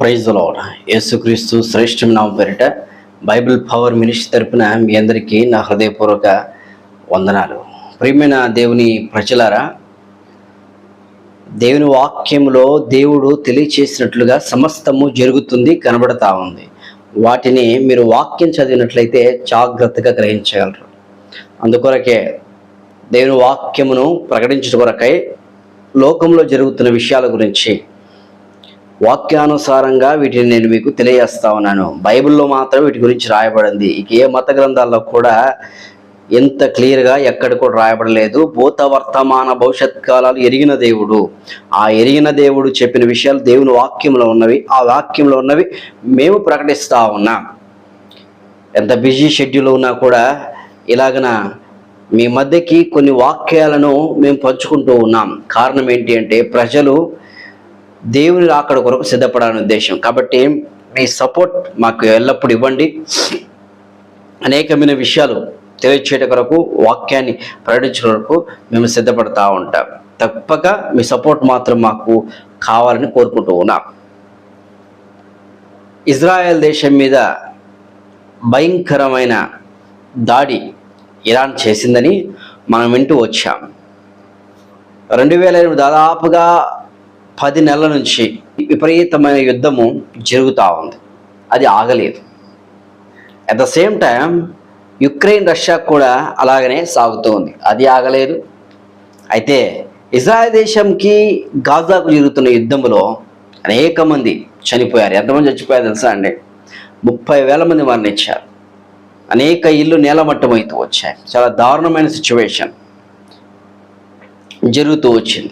Praise lord యేసుక్రీస్తు శ్రేష్ఠం నామ పేరిట బైబిల్ పవర్ మినిస్ట్రీ తరపున మీ అందరికీ నా హృదయపూర్వక వందనాలు. ప్రియమైన దేవుని ప్రజలారా దేవుని వాక్యంలో దేవుడు తెలియచేసినట్లుగా సమస్తము జరుగుతుంది కనబడతా ఉంది. వాటిని మీరు వాక్యం చదివినట్లయితే జాగ్రత్తగా గ్రహించగలరు. అందుకొరకే దేవుని వాక్యమును ప్రకటించడం కొరకై లోకంలో జరుగుతున్న విషయాల గురించి వాక్యానుసారంగా వీటిని నేను మీకు తెలియజేస్తా ఉన్నాను. బైబిల్లో మాత్రం వీటి గురించి రాయబడింది. ఇక ఏ మత గ్రంథాల్లో కూడా ఎంత క్లియర్గా ఎక్కడ కూడా రాయబడలేదు. భూత వర్తమాన భవిష్యత్ కాలాలు ఎరిగిన దేవుడు. ఆ ఎరిగిన దేవుడు చెప్పిన విషయాలు దేవుని వాక్యంలో ఉన్నవి. ఆ వాక్యంలో ఉన్నవి మేము ప్రకటిస్తూ ఉన్నాం. ఎంత బిజీ షెడ్యూల్ ఉన్నా కూడా ఇలాగన మీ మధ్యకి కొన్ని వాక్యాలను మేము పంచుకుంటూ ఉన్నాం. కారణం ఏంటి అంటే ప్రజలు దేవుని రాకడ కొరకు సిద్ధపడాలని ఉద్దేశం. కాబట్టి మీ సపోర్ట్ మాకు ఎల్లప్పుడూ ఇవ్వండి. అనేకమైన విషయాలు తెలియచేట కొరకు వాక్యాన్ని ప్రకటించడం కొరకు మేము సిద్ధపడతా ఉంటాం. తప్పక మీ సపోర్ట్ మాత్రం మాకు కావాలని కోరుకుంటూ ఉన్నాం. ఇజ్రాయెల్ దేశం మీద భయంకరమైన దాడి ఇరాన్ చేసిందని మనం వింటూ వచ్చాం. రెండు వేల దాదాపుగా పది నెలల నుంచి విపరీతమైన యుద్ధము జరుగుతూ ఉంది. అది ఆగలేదు. At the same time Ukraine Russia కూడా అలాగనే సాగుతూ ఉంది. అది ఆగలేదు. అయితే ఇజ్రాయెల్ దేశంకి గాజాకు జరుగుతున్న యుద్ధంలో అనేక మంది చనిపోయారు. ఎంతమంది చచ్చిపోయారు తెలుసా అండి? ముప్పై వేల మంది మరణించారు. అనేక ఇల్లు నేలమట్టమవుతూ వచ్చాయి. చాలా దారుణమైన సిచ్యువేషన్ జరుగుతూ వచ్చింది.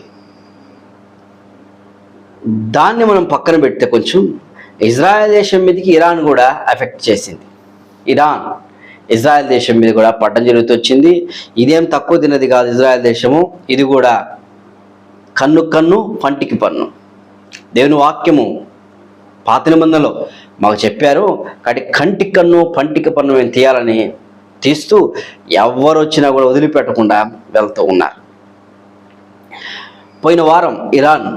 దాన్ని మనం పక్కన పెడితే కొంచెం ఇజ్రాయెల్ దేశం మీదకి ఇరాన్ కూడా ఎఫెక్ట్ చేసింది. ఇరాన్ ఇజ్రాయెల్ దేశం మీద కూడా పట్టం జరుగుతూ వచ్చింది. ఇదేం తక్కువ తినది కాదు ఇజ్రాయెల్ దేశము. ఇది కూడా కన్ను కన్ను పంటికి పన్ను. దేవుని వాక్యము పాత నిబంధనలో మాకు చెప్పారు కాబట్టి కంటి కన్ను పంటికి పన్ను మేము తీయాలని తీస్తూ ఎవరు వచ్చినా కూడా వదిలిపెట్టకుండా వెళ్తూ ఉన్నారు. పోయిన వారం ఇరాన్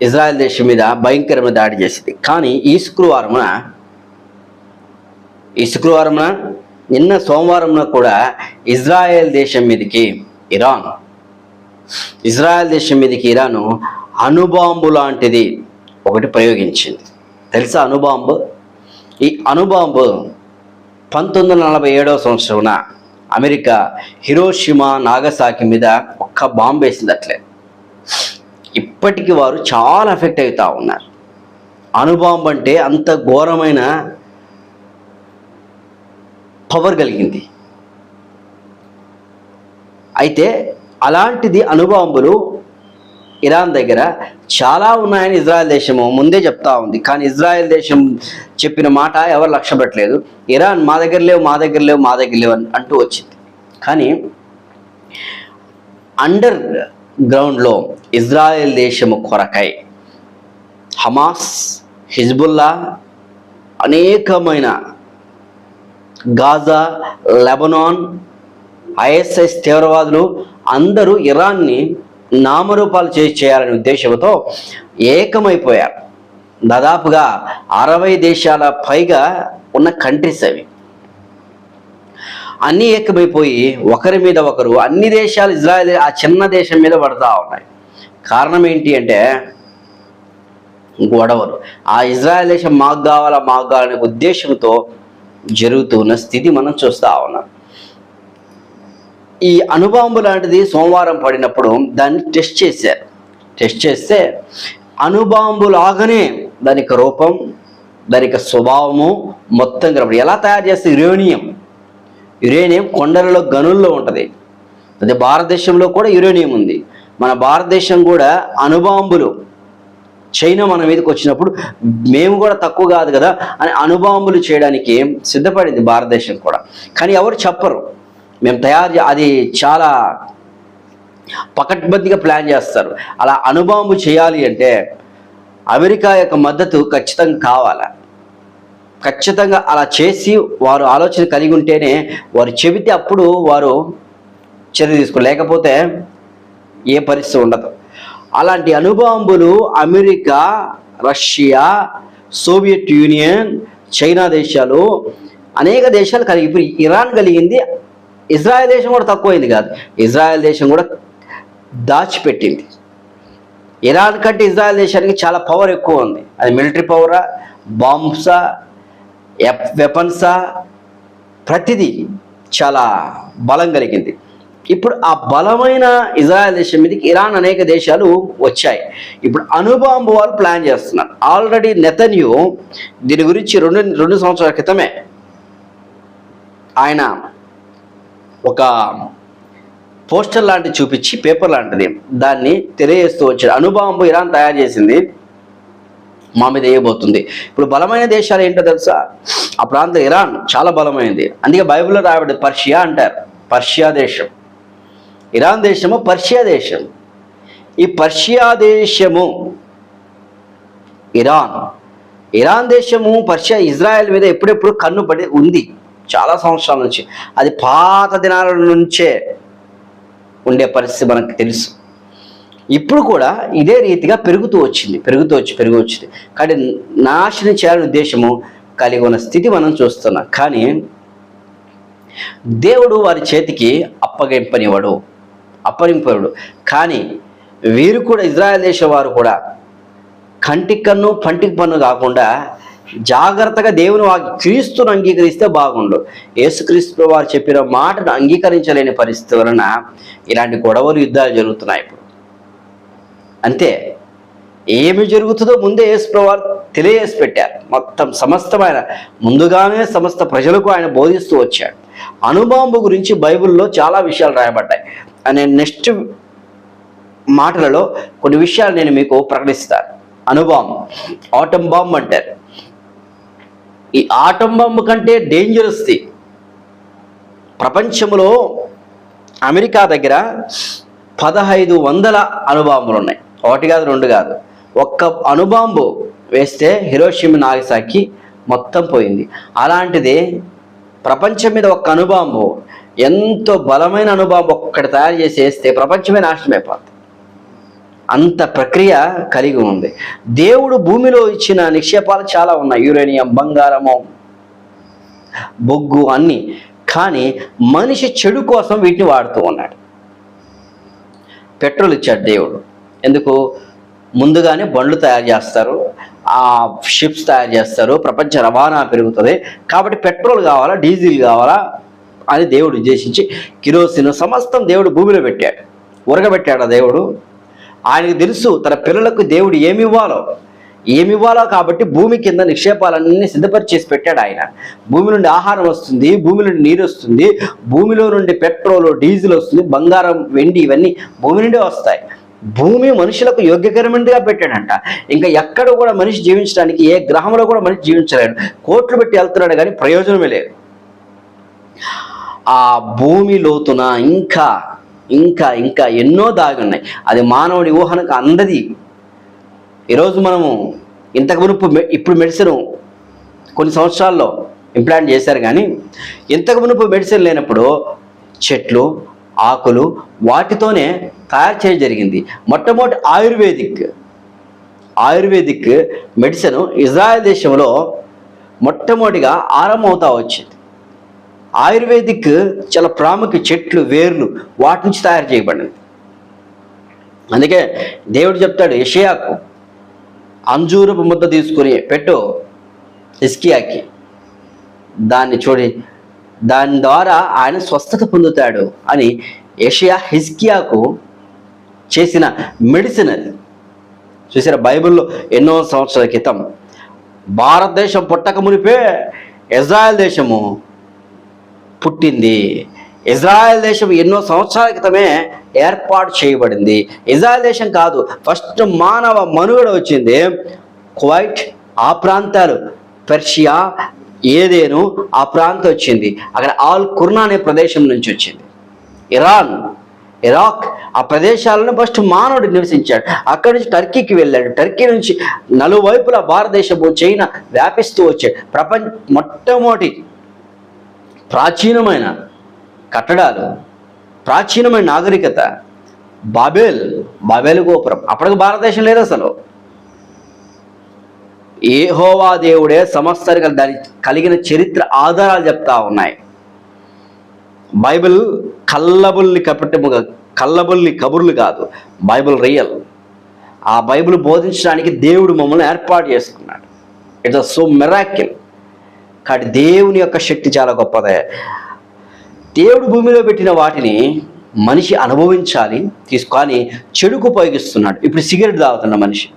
ఇజ్రాయెల్ దేశం మీద భయంకరమైన దాడి చేసింది. కానీ ఈ శుక్రవారమున ఈ శుక్రవారమున నిన్న సోమవారంన కూడా ఇజ్రాయెల్ దేశం మీదకి ఇరాన్ ఇజ్రాయెల్ దేశం మీదకి ఇరాను అణుబాంబు లాంటిది ఒకటి ప్రయోగించింది. తెలుసా అణుబాంబు? ఈ అణుబాంబు పంతొమ్మిది వందల నలభై ఏడవ సంవత్సరమున అమెరికా హిరోషిమా నాగసాకి మీద ఒక్క బాంబు వేసింది అట్లే. ఇప్పటికీ వారు చాలా ఎఫెక్ట్ అవుతూ ఉన్నారు. అణుబాంబు అంటే అంత ఘోరమైన పవర్ కలిగింది. అయితే అలాంటిది అణుబాంబులు ఇరాన్ దగ్గర చాలా ఉన్నాయని ఇజ్రాయెల్ దేశము ముందే చెప్తా ఉంది. కానీ ఇజ్రాయెల్ దేశం చెప్పిన మాట ఎవరు లక్ష్య పెట్టలేదు. ఇరాన్ మా దగ్గర లేవు మా దగ్గర లేవు మా దగ్గర లేవు అని అంటూ వచ్చింది. కానీ అండర్ గ్రౌండ్లో ఇజ్రాయెల్ దేశము కొరకై హమాస్ హిజ్బుల్లా అనేకమైన గాజా లెబనాన్ ఐఎస్ఐస్ తీవ్రవాదులు అందరూ ఇరాన్ని నామరూపాలు చేసి చేయాలనే ఉద్దేశంతో ఏకమైపోయారు. దాదాపుగా అరవై దేశాల పైగా ఉన్న కంట్రీస్ అవి. అన్ని ఏకమైపోయి ఒకరి మీద ఒకరు అన్ని దేశాలు ఇజ్రాయెల్ ఆ చిన్న దేశం మీద పడతా ఉన్నాయి. కారణం ఏంటి అంటే గొడవలు. ఆ ఇజ్రాయెల్ దేశం మాకు కావాలా మాకు కావాలనే ఉద్దేశంతో జరుగుతున్న స్థితి మనం చూస్తూ ఉన్నాం. ఈ అణుబాంబు లాంటిది సోమవారం పడినప్పుడు దాన్ని టెస్ట్ చేశారు. టెస్ట్ చేస్తే అణుబాంబు లాగానే దానికి రూపం దానికి స్వభావము మొత్తం కనబడి ఎలా తయారు చేస్తే యురేనియం? యురేనియం కొండలలో గనుల్లో ఉంటుంది. అదే భారతదేశంలో కూడా యురేనియం ఉంది. మన భారతదేశం కూడా అణుబాంబులు చైనా మన మీదకి వచ్చినప్పుడు మేము కూడా తక్కువ కాదు కదా అని అణుబాంబులు చేయడానికి సిద్ధపడింది భారతదేశం కూడా. కానీ ఎవరు చెప్పరు. మేము తయారు అది చాలా పకడ్బందీగా ప్లాన్ చేస్తారు. అలా అణుబాంబు చేయాలి అంటే అమెరికా యొక్క మద్దతు ఖచ్చితంగా కావాలి? ఖచ్చితంగా అలా చేసి వారు ఆలోచన కలిగి ఉంటేనే వారు చెబితే అప్పుడు వారు చర్య తీసుకో లేకపోతే ఏ పరిస్థితి ఉండదు. అలాంటి అనుభవంబులు America Russia Soviet Union China దేశాలు అనేక దేశాలు కలిగి ఇప్పుడు ఇరాన్ కలిగింది. ఇజ్రాయెల్ దేశం కూడా తక్కువైంది కాదు. ఇజ్రాయెల్ దేశం కూడా దాచిపెట్టింది. ఇరాన్ కంటే ఇజ్రాయెల్ దేశానికి చాలా పవర్ ఎక్కువ ఉంది. అది మిలిటరీ పవరా బాంబ్సా వెపన్సా ప్రతిదీ చాలా బలం కలిగింది. ఇప్పుడు ఆ బలమైన ఇజ్రాయెల్ దేశం మీదకి ఇరాన్ అనేక దేశాలు వచ్చాయి. ఇప్పుడు అనుబాంబు వాళ్ళు ప్లాన్ చేస్తున్నారు. ఆల్రెడీ నెతన్యు దీని గురించి రెండు రెండు సంవత్సరాల క్రితమే ఆయన ఒక పోస్టర్ లాంటిది చూపించి పేపర్ లాంటిది దాన్ని తెలియజేస్తూ వచ్చాడు అనుబాంబు ఇరాన్ తయారు చేసింది మా మీద వేయబోతుంది. ఇప్పుడు బలమైన దేశాలు ఏంటో తెలుసా? ఆ ప్రాంతం ఇరాన్ చాలా బలమైనది అందుకే బైబిల్లో రాయబడి పర్షియా అంటారు. పర్షియా దేశం. ఇరాన్ దేశము పర్షియా దేశం. ఈ పర్షియా దేశము ఇరాన్. ఇరాన్ దేశము పర్షియా ఇజ్రాయెల్ మీద ఎప్పుడెప్పుడు కన్ను పడి ఉంది. చాలా సంవత్సరాల నుంచి. అది పాత దినాల నుంచే ఉండే పరిస్థితి మనకు తెలుసు. ఇప్పుడు కూడా ఇదే రీతిగా పెరుగుతూ వచ్చింది పెరుగుతూ వచ్చి పెరుగు వచ్చింది. కానీ నాశనం చేయాలని ఉద్దేశము కలిగి ఉన్న స్థితి మనం చూస్తున్నాం. కానీ దేవుడు వారి చేతికి అప్పగింపనివాడు అప్పగింపడు కానీ వీరు కూడా ఇజ్రాయెల్ దేశం వారు కూడా కంటికి కన్ను పంటికి పన్ను కాకుండా జాగ్రత్తగా దేవుని వాకి క్రీస్తును అంగీకరిస్తే బాగుండు. యేసుక్రీస్తు వారు చెప్పిన మాటను అంగీకరించలేని పరిస్థితి వలన ఇలాంటి గొడవలు యుద్ధాలు జరుగుతున్నాయి ఇప్పుడు. అంతే. ఏమి జరుగుతుందో ముందే యేసు వారు తెలియజేసి పెట్టారు మొత్తం సమస్తమైన ముందుగానే సమస్త ప్రజలకు ఆయన బోధిస్తూ వచ్చాడు. అణుబాంబు గురించి బైబిల్లో చాలా విషయాలు రాయబడ్డాయి. అనే నెక్స్ట్ మాటలలో కొన్ని విషయాలు నేను మీకు ప్రకటిస్తాను. అణుబాంబు ఆటం బాంబు అంటారు. ఈ ఆటం బాంబు కంటే డేంజరస్ ది. ప్రపంచంలో అమెరికా దగ్గర పదహైదు వందల అణుబాంబులు ఉన్నాయి. ఒకటి కాదు రెండు కాదు. ఒక్క అణుబాంబు వేస్తే హిరోషిమ నాగసాకి మొత్తం పోయింది. అలాంటిది ప్రపంచం మీద ఒక్క అణుబాంబు ఎంతో బలమైన అణుబాంబు ఒక్కటి తయారు చేసి వేస్తే ప్రపంచమే నాశనం అయిపోతుంది అంత ప్రక్రియ కలిగి ఉంది. దేవుడు భూమిలో ఇచ్చిన నిక్షేపాలు చాలా ఉన్నాయి. యురేనియం బంగారము బొగ్గు అన్ని. కానీ మనిషి చెడు కోసం వీటిని వాడుతూ ఉన్నాడు. పెట్రోల్ ఇచ్చాడు దేవుడు. ఎందుకు? ముందుగానే బండ్లు తయారు చేస్తారు. ఆ షిప్స్ తయారు చేస్తారు. ప్రపంచ రవాణా పెరుగుతుంది. కాబట్టి పెట్రోల్ కావాలా డీజిల్ కావాలా అని దేవుడు ఉద్దేశించి కిరోసిన్ సమస్తం దేవుడు భూమిలో పెట్టాడు. ఉరగబెట్టాడు దేవుడు? ఆయనకు తెలుసు తన పిల్లలకు దేవుడు ఏమి ఇవ్వాలో. ఏమి ఇవ్వాలో కాబట్టి భూమి కింద నిక్షేపాలన్నీ సిద్ధపరిచేసి పెట్టాడు ఆయన. భూమి నుండి ఆహారం వస్తుంది భూమి నుండి నీరు వస్తుంది భూమిలో నుండి పెట్రోల్ డీజిల్ వస్తుంది బంగారం వెండి ఇవన్నీ భూమి నుండే వస్తాయి. భూమి మనుషులకు యోగ్యకరమైనదిగా పెట్టాడంట. ఇంకా ఎక్కడ కూడా మనిషి జీవించడానికి ఏ గ్రహంలో కూడా మనిషి జీవించలేడు. కోట్లు పెట్టి వెళ్తున్నాడు కానీ ప్రయోజనమే లేదు. ఆ భూమి లోతున ఇంకా ఇంకా ఇంకా ఎన్నో దాగి ఉన్నాయి అది మానవుడి ఊహనకు అందది. ఈరోజు మనము ఇంతకు మునుపు మె- ఇప్పుడు మెడిసిన్ కొన్ని సంవత్సరాల్లో ఇంప్లాంట్ చేశారు కానీ ఇంతకు మునుపు మెడిసిన్ లేనప్పుడు చెట్లు ఆకులు వాటితోనే తయారు చేయడం జరిగింది. మొట్టమొదటి ఆయుర్వేదిక్ ఆయుర్వేదిక్ మెడిసిన్ ఇజ్రాయెల్ దేశంలో మొట్టమొదటిగా ఆరంభమవుతా వచ్చింది. ఆయుర్వేదిక్ చాలా ప్రాముఖ్య చెట్లు వేర్లు వాటి నుంచి తయారు చేయబడింది అందుకే దేవుడు చెప్తాడు యషయాకు అంజూరపు ముద్ద తీసుకుని పెట్టు ఇస్కియాకి దాన్ని చూడి దాని ద్వారా ఆయన స్వస్థత పొందుతాడు అని ఏషియా హిస్కియాకు చేసిన మెడిసిన్ అది. చూసారా బైబిల్లో ఎన్నో సంవత్సరాల క్రితం భారతదేశం పుట్టక మునిపే ఇజ్రాయెల్ దేశము పుట్టింది. ఇజ్రాయెల్ దేశం ఎన్నో సంవత్సరాల క్రితమే ఏర్పాటు చేయబడింది. ఇజ్రాయెల్ దేశం కాదు ఫస్ట్ మానవ మనుగడ వచ్చింది. క్వైట్ ఆ ప్రాంతాలు పెర్షియా ఏదేను ఆ ప్రాంతం వచ్చింది. అక్కడ ఆల్ కుర్నా అనే ప్రదేశం నుంచి వచ్చింది. ఇరాన్ ఇరాక్ ఆ ప్రదేశాలను ఫస్ట్ మానవుడు నివసించాడు. అక్కడి నుంచి టర్కీకి వెళ్ళాడు. టర్కీ నుంచి నలువైపులా భారతదేశము చైనా వ్యాపిస్తూ వచ్చాడు ప్రపంచ మొట్టమొదటి ప్రాచీనమైన కట్టడాలు ప్రాచీనమైన నాగరికత బాబేల్ బాబేలు గోపురం. అప్పటికి భారతదేశం లేదు అసలు. ఏహోవా దేవుడే సమస్తరి దాని కలిగిన చరిత్ర ఆధారాలు చెప్తా ఉన్నాయి. బైబిల్ కల్లబుల్ని కపటముగా కల్లబుల్ని కబుర్లు కాదు బైబిల్ రియల్. ఆ బైబిల్ బోధించడానికి దేవుడు మమ్మల్ని ఏర్పాటు చేసుకున్నాడు. ఇట్స్ అ సో మెరాకిల్ కాబట్టి దేవుని యొక్క శక్తి చాలా గొప్పదే. దేవుడు భూమిలో పెట్టిన వాటిని మనిషి అనుభవించాలి తీసుకొని చెడుకు ఉపయోగిస్తున్నాడు. ఇప్పుడు సిగరెట్ తాగుతున్న మనిషి.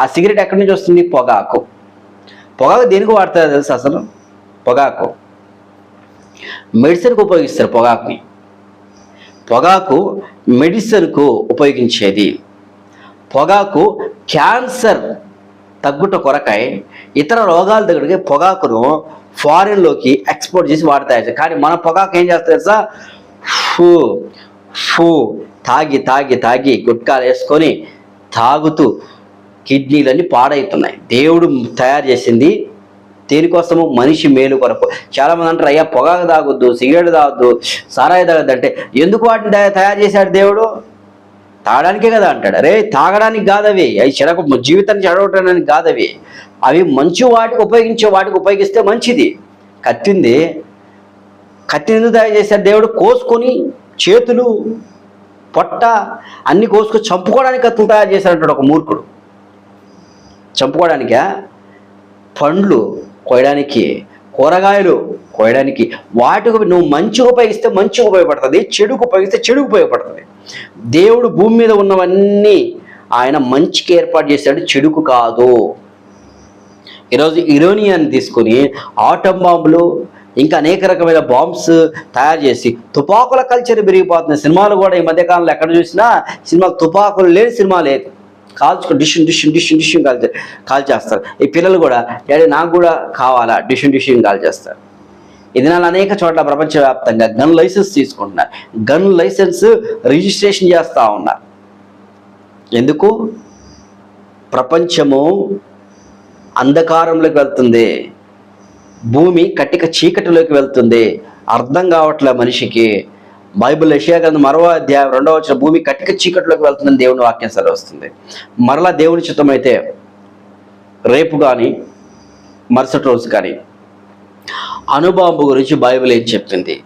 ఆ సిగరెట్ ఎక్కడి నుంచి వస్తుంది? పొగాకు. పొగాకు దేనికి వాడతారు తెలుసు అసలు? పొగాకు. మెడిసిన్కు ఉపయోగిస్తారు పొగాకుని. పొగాకు మెడిసిన్కు ఉపయోగించేది. పొగాకు క్యాన్సర్ తగ్గుట కొరకై ఇతర రోగాల దగ్గరికి పొగాకును ఫారిన్లోకి ఎక్స్పోర్ట్ చేసి వాడతాయి కానీ మన పొగాకు ఏం చేస్తారు సార్ ఫూ ఫూ తాగి తాగి తాగి గుట్కాలు వేసుకొని తాగుతూ కిడ్నీలన్నీ పాడవుతున్నాయి. దేవుడు తయారు చేసింది దేనికోసము? మనిషి మేలు కొరకు. చాలామంది అంటారు అయ్యా పొగాకు తాగొద్దు సిగరెట్ తాగొద్దు సారాయి తాగొద్దు. అంటే ఎందుకు వాటిని తయారు చేశాడు దేవుడు? తాగడానికే కదా అంటాడు. అరే తాగడానికి కాదవి అవి చెడక జీవితాన్ని చెడగొట్టడానికి కాదవి అవి మంచి వాటికి ఉపయోగించే వాటికి ఉపయోగిస్తే మంచిది. కత్తింది. కత్తిని ఎందుకు తయారు చేశాడు దేవుడు? కోసుకొని చేతులు పొట్ట అన్ని కోసుకొని చంపుకోవడానికి కత్తులు తయారు చేశాడంటాడు ఒక మూర్ఖుడు. చంపుకోవడానికా? పండ్లు కోయడానికి కూరగాయలు కోయడానికి. వాటికి నువ్వు మంచిగా ఉపయోగిస్తే మంచిగా ఉపయోగపడుతుంది చెడుకు ఉపయోగిస్తే చెడుకు ఉపయోగపడుతుంది. దేవుడు భూమి మీద ఉన్నవన్నీ ఆయన మంచికి ఏర్పాటు చేశాడు చెడుకు కాదు. ఈరోజు ఇరోనియాన్ని తీసుకొని ఆటం బాంబులు ఇంకా అనేక రకమైన బాంబ్స్ తయారు చేసి తుపాకుల కల్చర్ పెరిగిపోతుంది. సినిమాలు కూడా ఈ మధ్యకాలంలో ఎక్కడ చూసినా సినిమా తుపాకులు లేని సినిమా లేదు కాల్చుకో డిషన్ డిషన్ డిషన్ డిషన్ కాల్ కాల్ చేస్తారు ఈ పిల్లలు కూడా డాడీ నాకు కూడా కావాలా? డిషన్ డిషన్ కాల్ చేస్తారు ఇది నాలు అనేక చోట్ల ప్రపంచవ్యాప్తంగా గన్ లైసెన్స్ తీసుకుంటున్నారు. గన్ లైసెన్స్ రిజిస్ట్రేషన్ చేస్తూ ఉన్నారు. ఎందుకు? ప్రపంచము అంధకారంలోకి వెళ్తుంది. భూమి కట్టిక చీకటిలోకి వెళ్తుంది. అర్థం కావట్లే మనిషికి. బైబిల్ యశాగ్రంథం మరో అధ్యాయం రెండవ వచ్చిన భూమి కట్టిక చీకటిలోకి వెళ్తుందని దేవుని వాక్యం సరే వస్తుంది మరలా దేవుని చిత్తమైతే రేపు కానీ మరుసటి రోజు కానీ అణుబాంబు గురించి బైబిల్ ఏం చెప్తుంది?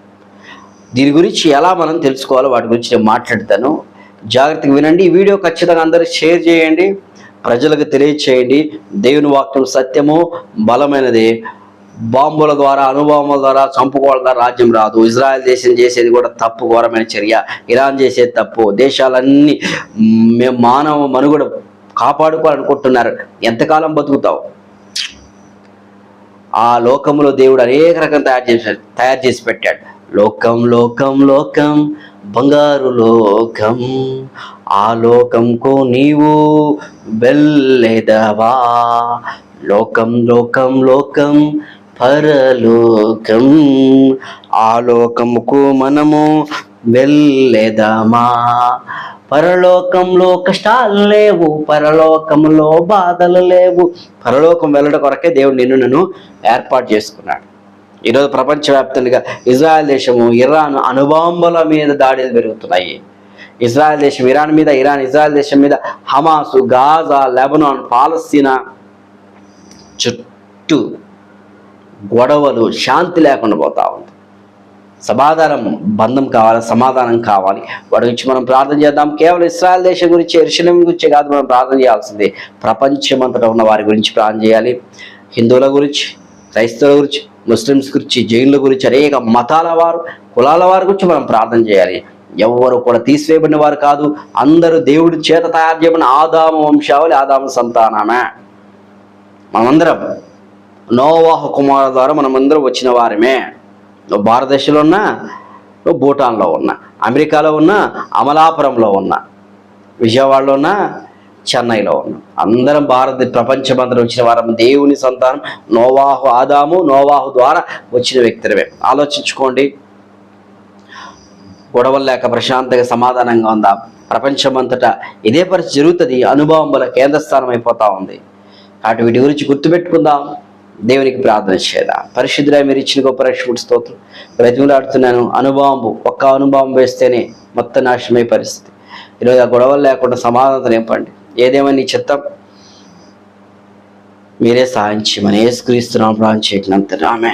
దీని గురించి ఎలా మనం తెలుసుకోవాలో? వాటి గురించి నేను మాట్లాడతాను. జాగ్రత్తగా వినండి. ఈ వీడియో ఖచ్చితంగా అందరూ షేర్ చేయండి. ప్రజలకు తెలియచేయండి. దేవుని వాక్యం సత్యము బలమైనది. బాంబుల ద్వారా అనుభవముల ద్వారా చంపుకోవడం ద్వారా రాజ్యం రాదు. ఇజ్రాయెల్ దేశం చేసేది కూడా తప్పు ఘోరమైన చర్య. ఇరాన్ చేసేది తప్పు. దేశాలన్నీ మేము మానవ మనుగడ కాపాడుకోవాలనుకుంటున్నారు. ఎంతకాలం బతుకుతావు? ఆ లోకంలో దేవుడు అనేక రకం తయారు చేసి తయారు చేసి పెట్టాడు. లోకం లోకం లోకం బంగారు లోకం. ఆ లోకంకు నీవు వెళ్ళేదవా? లోకం లోకం లోకం పరలోకం. ఆ లోకముకు మనము వెళ్ళేదమా? పరలోకంలో కష్టాలు లేవు పరలోకంలో బాధలు లేవు. పరలోకం వెళ్ళడం కొరకే దేవుడు నిన్ను నన్ను ఏర్పాటు చేసుకున్నాడు. ఈరోజు ప్రపంచవ్యాప్తంగా ఇజ్రాయెల్ దేశము ఇరాన్ అనుబాంబుల మీద దాడులు పెరుగుతున్నాయి ఇజ్రాయెల్ దేశం ఇరాన్ మీద ఇరాన్ ఇజ్రాయెల్ దేశం మీద హమాసు గాజా లెబనాన్ పాలస్తీనా చుట్టూ గొడవలు శాంతి లేకుండా పోతా ఉంది. సమాధానం బంధం కావాలి సమాధానం కావాలి. వాడి గురించి మనం ప్రార్థన చేద్దాం. కేవలం ఇస్రాయల్ దేశం గురించి ఎరుశలేం గురించి కాదు మనం ప్రార్థన చేయాల్సింది. ప్రపంచమంతటా ఉన్న వారి గురించి ప్రార్థన చేయాలి. హిందువుల గురించి క్రైస్తవుల గురించి ముస్లిమ్స్ గురించి జైన్ల గురించి అనేక మతాల వారు కులాల వారి గురించి మనం ప్రార్థన చేయాలి. ఎవరు కూడా తీసివేయబడిన వారు కాదు. అందరూ దేవుడి చేత తయారు చేయబడిన ఆదాము వంశావళి ఆదాము సంతానమే. మనమందరం నోవాహ కుమారు ద్వారా మనమందరం వచ్చిన వారమే. నువ్వు భారతదేశంలో ఉన్నా నువ్వు భూటాన్లో ఉన్నా అమెరికాలో ఉన్నా అమలాపురంలో ఉన్నా విజయవాడలో ఉన్నా చెన్నైలో ఉన్నా. అందరం భారత ప్రపంచమంతరం వచ్చిన వారం దేవుని సంతానం నోవాహు ఆదాము నోవాహు ద్వారా వచ్చిన వ్యక్తులమే. ఆలోచించుకోండి. గొడవలు లేక ప్రశాంతంగా సమాధానంగా ఉందా? ప్రపంచమంతటా ఇదే పరిస్థితి జరుగుతుంది. అనుభవం కేంద్ర స్థానం అయిపోతా ఉంది. కాబట్టి వీటి గురించి గుర్తుపెట్టుకుందాం. దేవునికి ప్రార్థన చేద్దాం. పరిశుద్ధి మీరు ఇచ్చిన గొప్ప రక్షకుడి స్తోత్రం. బ్రతిమలాడుతున్నాను అనుభవం ఒక్క అనుభవం వేస్తేనే మొత్తం నాశనమై పరిస్థితి. ఈరోజు ఆ గొడవలు లేకుండా సమాధానం నింపండి. ఏదేమని నీ చిత్తం మీరే సహాయం చేయమని ఏసుక్రీస్తున్నాం ప్రాణం చేయటం ఆమె